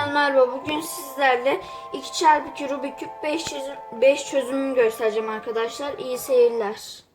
kanalından merhaba. Bugün sizlerle 2x2 Rubik küp 5 çözüm, 5 çözümünü göstereceğim arkadaşlar. İyi seyirler.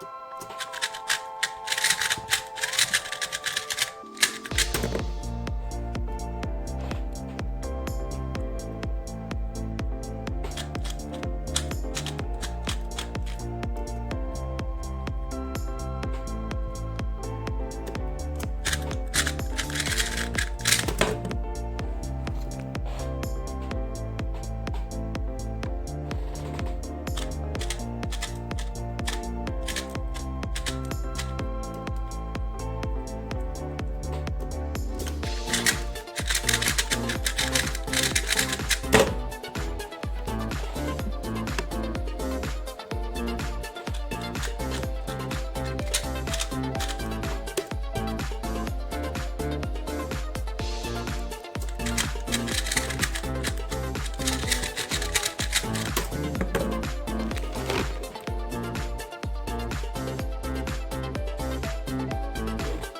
you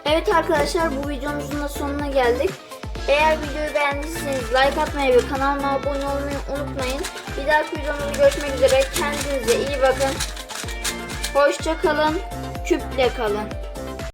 Evet arkadaşlar bu videomuzun da sonuna geldik. Eğer videoyu beğendiyseniz like atmayı ve kanalıma abone olmayı unutmayın. Bir dahaki videomuzda görüşmek üzere. Kendinize iyi bakın. Hoşça kalın. Küple kalın.